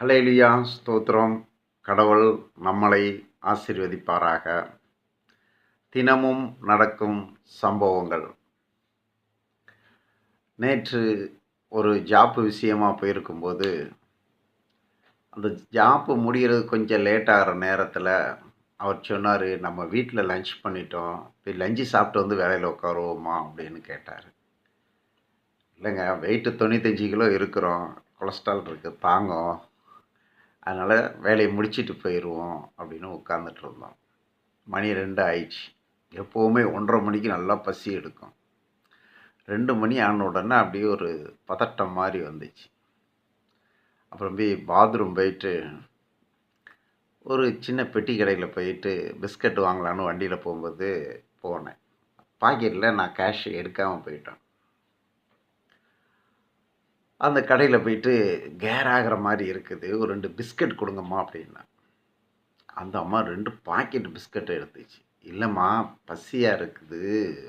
Hallelujah ஸ்தோத்திரம். கடவுள் நம்மளை ஆசிர்வதிப்பாராக. தினமும் நடக்கும் சம்பவங்கள். நேற்று ஒரு ஜாப்பு விஷயமாக போயிருக்கும்போது அந்த ஜாப்பு முடிகிறது கொஞ்சம் லேட் ஆகிற நேரத்தில் அவர் சொன்னார் நம்ம வீட்டில் லஞ்ச் பண்ணிட்டோம். போய் லஞ்சு சாப்பிட்டு வந்து வேலையில் உட்காருவோமா? அப்படின்னு கேட்டார். இல்லைங்க வெயிட்டு தொண்ணூத்தஞ்சு கிலோ இருக்கிறோம். கொலஸ்ட்ரால் இருக்குது தாங்கும். அதனால் வேலையை முடிச்சுட்டு போயிடுவோம் அப்படின்னு உட்காந்துட்டு இருந்தோம். மணி ரெண்டு ஆயிடுச்சு. எப்போவுமே ஒன்றரை மணிக்கு நல்லா பசி எடுக்கும். ரெண்டு மணி ஆன உடனே அப்படியே ஒரு பதட்டம் மாதிரி வந்துச்சு. அப்புறம் போய் பாத்ரூம் போயிட்டு ஒரு சின்ன பெட்டி கடையில் போயிட்டு பிஸ்கட் வாங்கலான்னு வண்டியில் போகும்போது போனேன். பாக்கெட்டில் நான் கேஷ் எடுக்காமல் போயிட்டேன். அந்த கடையில் போயிட்டு கேர் ஆகிற மாதிரி இருக்குது. ஒரு ரெண்டு பிஸ்கட் கொடுங்கம்மா அப்படின்னா. அந்த அம்மா ரெண்டு பாக்கெட் பிஸ்கட்டை எடுத்துச்சு. இல்லைம்மா பசியாக இருக்குது.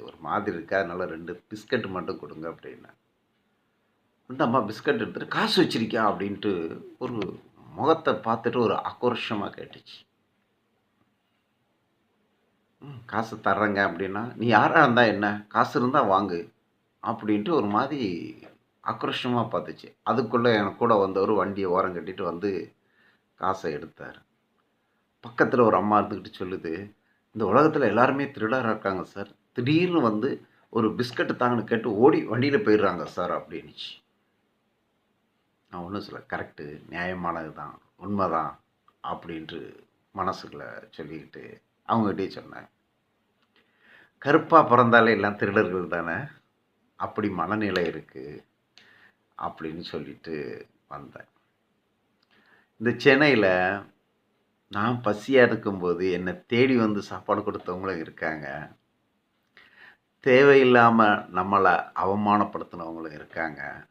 ஒரு மாதிரி இருக்கா. அதனால் ரெண்டு பிஸ்கட் மட்டும் கொடுங்க அப்படின்னா. அந்த அம்மா பிஸ்கட் எடுத்துகிட்டு காசு வச்சிருக்கியா? அப்படின்ட்டு ஒரு முகத்தை பார்த்துட்டு ஒரு ஆக்ரோஷமாக கேட்டுச்சு. காசு தர்றேங்க அப்படின்னா நீ யாராக இருந்தால் என்ன? காசு இருந்தால் வாங்கு அப்படின்ட்டு ஒரு மாதிரி ஆக்ரோஷமாக பார்த்துச்சு. அதுக்குள்ளே எனக்கு கூட வந்தவர் வண்டியை ஓரம் கட்டிட்டு வந்து காசை எடுத்தார். பக்கத்தில் ஒரு அம்மா இருந்துக்கிட்டு சொல்லுது இந்த உலகத்தில் எல்லாருமே திருடராக இருக்காங்க சார். திடீர்னு வந்து ஒரு பிஸ்கட்டு தாங்கன்னு கேட்டு ஓடி வண்டியில் போயிடுறாங்க சார் அப்படின்னுச்சு. நான் ஒன்றும் சொல்ல கரெக்டு நியாயமானது தான் உண்மை தான் அப்படின்ட்டு மனசுக்குள்ளே சொல்லிக்கிட்டு அவங்ககிட்டே சொன்னேன் கருப்பாக பிறந்தாலே எல்லாம் திருடர்கள் தானே? அப்படி மனநிலை இருக்குது அப்படின்னு சொல்லிட்டு வந்தேன். இந்த சென்னையில் நான் பசியாக இருக்கும்போது என்னை தேடி வந்து சாப்பாடு கொடுத்தவங்களும் இருக்காங்க. தேவையில்லாமல் நம்மளை அவமானப்படுத்தினவங்களும் இருக்காங்க.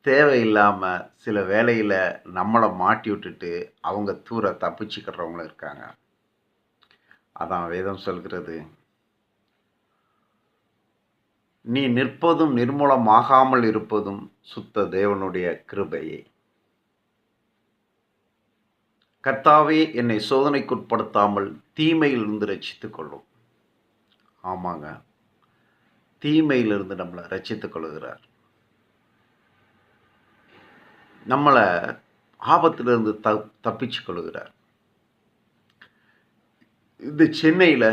தேவையில்லாமல் சில வேலையில் நம்மளை மாட்டி விட்டுட்டு அவங்க தூர தப்பிச்சுக்கிறவங்களும் இருக்காங்க. அதான் வேதம் சொல்கிறது. நீ நிற்பதும் நிர்மூலமாகாமல் இருப்பதும் சுத்த தேவனுடைய கிருபையே. கர்த்தாவே என்னை சோதனைக்குட்படுத்தாமல் தீமையிலிருந்து ரட்சித்து கொள்ளும் ஆமாங்க. தீமையிலிருந்து நம்மளை ரட்சித்துக் கொள்கிறார் நம்மளை ஆபத்திலிருந்து த தப்பிச்சு கொள்கிறார் இந்த சென்னையில்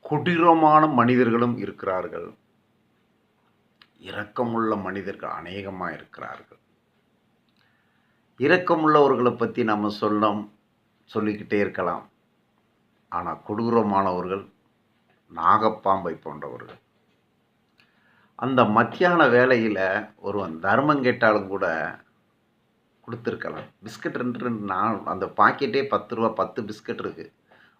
கொடூரமான மனிதர்களும் இருக்கிறார்கள். இரக்கமுள்ள மனிதர்கள் அநேகமாக இருக்கிறார்கள் இரக்கமுள்ளவர்களை பற்றி நம்ம சொல்லம் சொல்லிக்கிட்டே இருக்கலாம். ஆனால் கொடூரமானவர்கள் நாகப்பாம்பை போன்றவர்கள். அந்த மத்தியான வேலையில் ஒருவன் தர்மம் கேட்டாலும் கூட கொடுத்துருக்கலாம். பிஸ்கட் ரெண்டு ரெண்டு நான் அந்த பாக்கெட்டே பத்து ரூபா பத்து பிஸ்கட் இருக்குது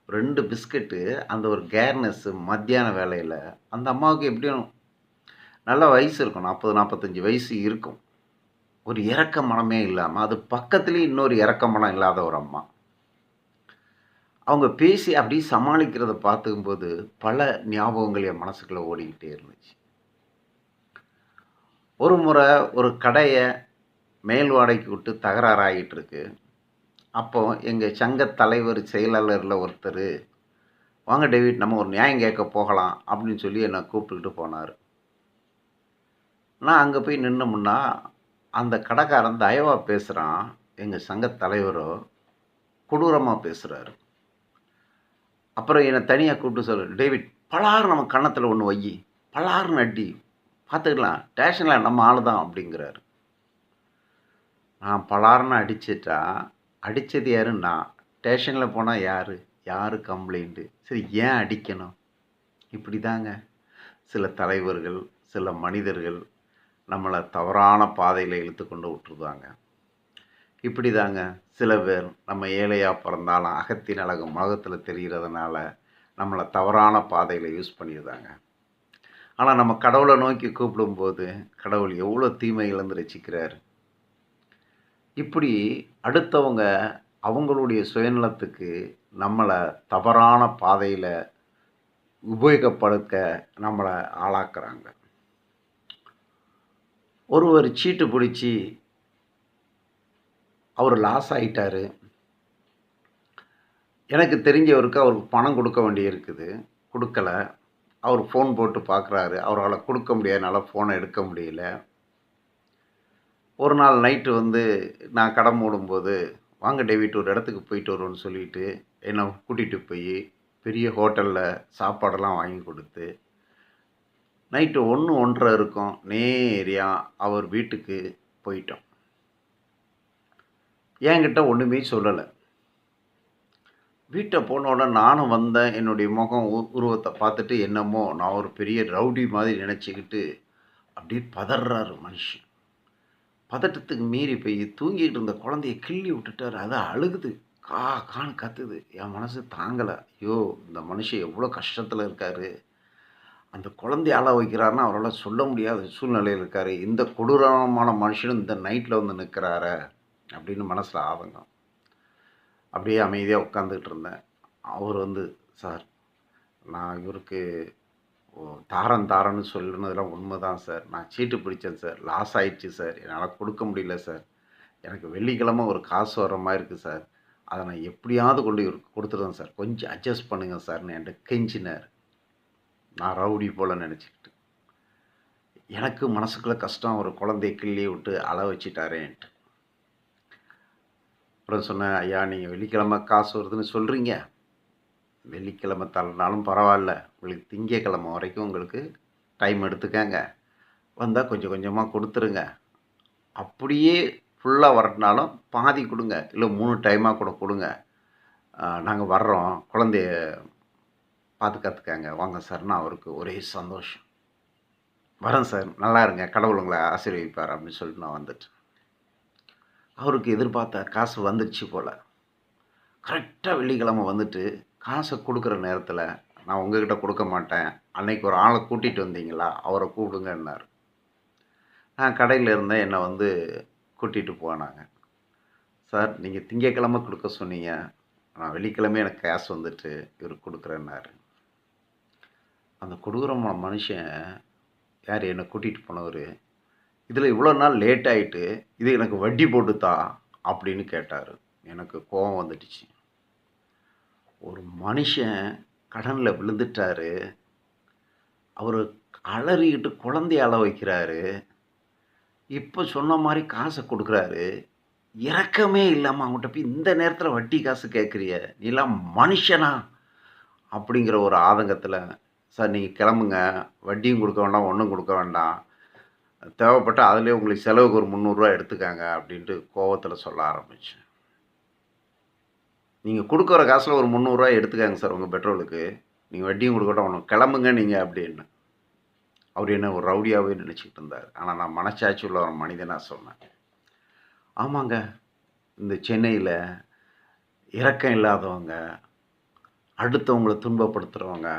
ரெண்டு பிஸ்கட்டு அந்த ஒரு கேர்னஸ்ஸு மத்தியான வேலையில் அந்த அம்மாவுக்கு எப்படியும் நல்ல வயசு இருக்கும். நாற்பது நாற்பத்தஞ்சு வயசு இருக்கும். ஒரு இறக்க மனமே இல்லாமல் அது பக்கத்துலேயும் இன்னொரு இறக்க மனம் இல்லாத ஒரு அம்மா. அவங்க பேசி அப்படியே சமாளிக்கிறத பார்த்துக்கும்போது பல ஞாபகங்கள் என் மனசுக்குள்ளே ஓடிக்கிட்டே இருந்துச்சு. ஒரு முறை ஒரு கடையை மேல் வாடகைக்கு விட்டு தகராறாகிட்டு இருக்கு அப்போ எங்கள் சங்க தலைவர் செயலாளரில் ஒருத்தர் வாங்க டேவிட் நம்ம ஒரு நியாயம் கேட்க போகலாம் அப்படின்னு சொல்லி என்னை கூப்பிட்டுக்கிட்டு போனார். நான் அங்கே போய் நின்னோம்னா அந்த கடைக்காரன் தயவாக பேசுகிறான் எங்கள் சங்க தலைவரோ கொடூரமாக பேசுகிறாரு அப்புறம் என்னை தனியாக கூப்பிட்டு சொல்லு டேவிட் பலாறு நம்ம கன்னத்தில் ஒன்று வையி. பலாறுன்னு அடி. பார்த்துக்கலாம் ஸ்டேஷனில் நம்ம ஆள் தான் அப்படிங்கிறாரு. நான் பலாறுன்னு அடிச்சிட்டா அடித்தது யாரு நான் ஸ்டேஷனில் போனால் யார்? யார் கம்ப்ளைண்ட்டு சரி ஏன் அடிக்கணும்? இப்படி தாங்க சில தலைவர்கள் சில மனிதர்கள் நம்மளை தவறான பாதையில் இழுத்து கொண்டு விட்டுருதாங்க. இப்படி தாங்க சில பேர் நம்ம ஏழையாக பிறந்தாலும் அகத்தின் அழகு முகத்தில் தெரிகிறதுனால நம்மளை தவறான பாதையில் யூஸ் பண்ணிடுதாங்க ஆனால் நம்ம கடவுளை நோக்கி கூப்பிடும்போது கடவுள் எவ்வளோ தீமையிலேருந்து ரசிக்கிறார். இப்படி அடுத்தவங்க அவங்களுடைய சுயநலத்துக்கு நம்மளை தவறான பாதையில் உபயோகப்படுத்த நம்மளை ஆளாக்குறாங்க. ஒருவர் சீட்டு பிடிச்சி அவர் லாஸ் ஆகிட்டார் எனக்கு தெரிஞ்சவருக்கு அவருக்கு பணம் கொடுக்க வேண்டியிருக்குது. கொடுக்கல. அவர் ஃபோன் போட்டு பார்க்குறாரு. அவரால் கொடுக்க முடியாதனால ஃபோனை எடுக்க முடியல. ஒரு நாள் நைட்டு வந்து நான் கடை மூடும்போது வாங்க டேவிட் ஒரு இடத்துக்கு போயிட்டு வருவோன்னு சொல்லிட்டு என்னை கூட்டிகிட்டு போய் பெரிய ஹோட்டலில் சாப்பாடெல்லாம் வாங்கி கொடுத்து நைட்டு ஒன்று ஒன்றரை இருக்கும். நேரியாக அவர் வீட்டுக்கு போயிட்டோம். என்கிட்ட ஒன்றுமே சொல்லலை. வீட்டை போன உடனே நானும் வந்தேன். என்னுடைய முகம் உ- உருவத்தை பார்த்துட்டு என்னமோ நான் ஒரு பெரிய ரவுடி மாதிரி நினச்சிக்கிட்டு அப்படியே பதறாரு மனுஷன். பதட்டத்துக்கு மீறி போய் தூங்கிட்டு இருந்த குழந்தைய கிள்ளி விட்டுட்டாரு. அது அழுகுது. கா கான்னு கத்துது. என் மனசு தாங்கலை. ஐயோ இந்த மனுஷன் எவ்வளோ கஷ்டத்தில் இருக்காரு. அந்த குழந்தைய அழ வைக்கிறாருன்னா அவரால் சொல்ல முடியாத சூழ்நிலையில் இருக்கார். இந்த கொடூரமான மனுஷனும் இந்த நைட்டில் வந்து நிற்கிறாரு அப்படின்னு மனசில் ஆதங்கம். அப்படியே அமைதியாக உட்காந்துக்கிட்டு இருந்தேன். அவர் வந்து சார் நான் இவருக்கு ஓ, தாரன் தாரன்னு சொல்லுனதெல்லாம் உண்மை தான் சார். நான் சீட்டு பிடிச்சேன் சார். லாஸ் ஆயிடுச்சு சார். என்னால் கொடுக்க முடியல சார். எனக்கு வெள்ளிக்கிழமை ஒரு காசு வர மாதிரி இருக்குது சார். அதை நான் எப்படியாவது கொண்டு இவருக்கு கொடுத்துருவேன் சார். கொஞ்சம் அட்ஜஸ்ட் பண்ணுங்கள் சார்னு என்கிட்ட கெஞ்சினார். நான் ரவுடி போல் நினச்சிக்கிட்டு. எனக்கு மனசுக்குள்ள கஷ்டம் ஒரு குழந்தைய கிள்ளி விட்டு அழ வச்சிட்டாரேன்ட்டு அப்புறம் சொன்னேன் ஐயா நீங்கள் வெள்ளிக்கிழமை காசு வருதுன்னு சொல்கிறீங்க வெள்ளிக்கிழமை தள்ளனாலும் பரவாயில்ல. உங்களுக்கு திங்கக்கிழமை வரைக்கும் உங்களுக்கு டைம் எடுத்துக்கங்க. வந்தால் கொஞ்சம் கொஞ்சமாக கொடுத்துருங்க. அப்படியே ஃபுல்லாக வரட்டினாலும் பாதி கொடுங்க. இல்லை மூணு டைமாக கூட கொடுங்க. நாங்கள் வர்றோம். குழந்தைய பாதுகாத்துக்கங்க. வாங்க சார்னா அவருக்கு ஒரே சந்தோஷம். வரேன் சார் நல்லா இருங்க. கடவுள் உங்களை ஆசீர்வதிப்பார் அப்படின்னு சொல்லிட்டு நான் வந்துட்டேன். அவருக்கு எதிர்பார்த்த காசு வந்துடுச்சு போல். கரெக்டாக வெள்ளிக்கிழமை வந்துட்டு காசை கொடுக்குற நேரத்தில் நான் உங்ககிட்ட கொடுக்க மாட்டேன். அன்னைக்கு ஒரு ஆளை கூட்டிகிட்டு வந்தீங்களா? அவரை கூப்பிடுங்கன்னார். நான் கடையில் இருந்தேன். என்னை வந்து கூட்டிகிட்டு போனாங்க. சார் நீங்கள் திங்கக்கிழமை கொடுக்க சொன்னீங்க. நான் வெள்ளிக்கிழமை எனக்கு கேஷ் வந்துட்டு இவர் கொடுக்குறேன்னாரு. அந்த கொடூரமான மனுஷன் யார்? என்னை கூட்டிகிட்டு போனவர். இதில் இவ்வளோ நாள் லேட் ஆகிட்டு இது எனக்கு வட்டி போட்டுத்தா அப்படின்னு கேட்டார். எனக்கு கோபம் வந்துடுச்சு. ஒரு மனுஷன் கடனில் விழுந்துட்டாரு. அவர் அலறிக்கிட்டு குழந்தைய அள வைக்கிறாரு. இப்போ சொன்ன மாதிரி காசை கொடுக்குறாரு. இறக்கமே இல்லாமல் அவங்ககிட்ட போய் இந்த நேரத்தில் வட்டி காசு கேட்குறிய நீலாம் மனுஷனா? அப்படிங்கிற ஒரு ஆதங்கத்தில் சார் நீங்கள் கிளம்புங்க. வட்டியும் கொடுக்க வேண்டாம் ஒன்றும் கொடுக்க வேண்டாம். தேவைப்பட்ட அதிலே உங்களுக்கு செலவுக்கு ஒரு முந்நூறுரூவா எடுத்துக்காங்க அப்படின்ட்டு கோவத்தில் சொல்ல ஆரம்பித்தேன் நீங்கள் கொடுக்குற காசில் ஒரு முந்நூறுரூவா எடுத்துக்காங்க சார் உங்கள் பெட்ரோலுக்கு. நீங்கள் வட்டியும் கொடுக்கட்டும் ஒன்று கிளம்புங்க நீங்கள் அப்படின்னு. அவர் என்ன ஒரு ரவுடியாகவே நினச்சிக்கிட்டு இருந்தார். ஆனால் நான் மனசாட்சி உள்ள ஒரு மனிதனாக சொன்னேன். ஆமாங்க இந்த சென்னையில் இரக்கம் இல்லாதவங்க அடுத்தவங்களை துன்பப்படுத்துகிறவங்க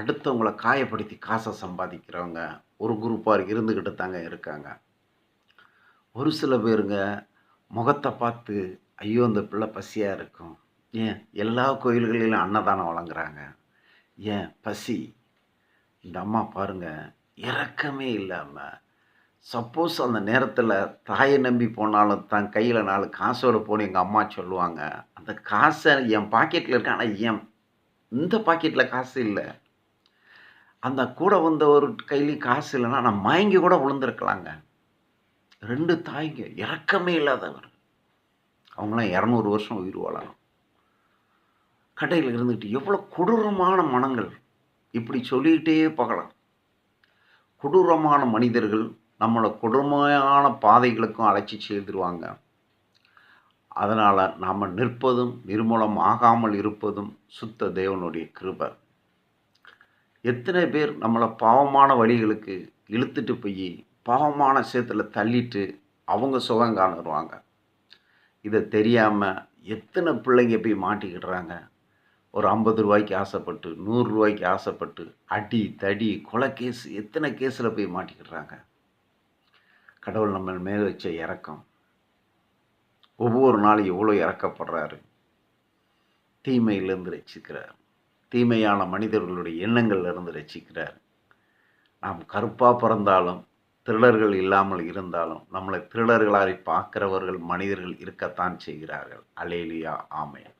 அடுத்தவங்களை காயப்படுத்தி காசை சம்பாதிக்கிறவங்க ஒரு குரூப்பாக இருந்துக்கிட்டு தாங்க இருக்காங்க. ஒரு சில பேருங்க முகத்தை பார்த்து ஐயோ இந்த பிள்ளை பசியாக இருக்கும். ஏன்? எல்லா கோயில்களிலும் அன்னதானம் வழங்குறாங்க. ஏன்? பசி. இந்த அம்மா பாருங்க இறக்கமே இல்லாமல் சப்போஸ் அந்த நேரத்தில் தாயை நம்பி போனாலும் தான் கையில் நாலு காசோடு போன எங்கள் அம்மா சொல்லுவாங்க. அந்த காசை என் பாக்கெட்டில் இருக்கு ஆனால் என் இந்த பாக்கெட்டில் காசு இல்லை. அந்த கூட வந்த ஒரு கையிலையும் காசு இல்லைன்னா நான் மயங்கி கூட விழுந்திருக்கலாங்க. ரெண்டு தாய்ங்க இறக்கமே இல்லாதவர். அவங்களாம் இரநூறு வருஷம் உயிர் வாழலாம் கடையில் இருந்துக்கிட்டு எவ்வளோ கொடூரமான மனங்கள். இப்படி சொல்லிக்கிட்டே போகலாம். கொடூரமான மனிதர்கள் நம்மளை கொடுமையான பாதைகளுக்கும் அழைச்சி செய்திருவாங்க அதனால் நாம் நிற்பதும் நிர்மூலம் ஆகாமல் இருப்பதும் சுத்த தேவனுடைய கிருபை. எத்தனை பேர் நம்மளை பாவமான வழிகளுக்கு இழுத்துட்டு போய் பாவமான சேத்துல தள்ளிட்டு அவங்க சுகம் காணுருவாங்க இதை தெரியாமல் எத்தனை பிள்ளைங்க போய் மாட்டிக்கிடுறாங்க. ஒரு ஐம்பது ரூபாய்க்கு ஆசைப்பட்டு நூறுரூவாய்க்கு ஆசைப்பட்டு அடி தடி கொலை கேஸ் எத்தனை கேஸில் போய் மாட்டிக்கிடுறாங்க. கடவுள் நம்ம மேல் வச்ச இறக்கம் ஒவ்வொரு நாளும் எவ்வளோ இறக்கப்படுறாரு. தீமையிலேருந்து ரசிக்கிறார் தீமையான மனிதர்களுடைய எண்ணங்கள் இருந்து ரசிக்கிறார் நாம் கருப்பாக பிறந்தாலும் திருடர்கள் இல்லாமல் இருந்தாலும் நம்மளை திருடர்களாய் பார்க்கிறவர்கள் மனிதர்கள் இருக்கத்தான் செய்கிறார்கள். அலேலியா ஆமையன்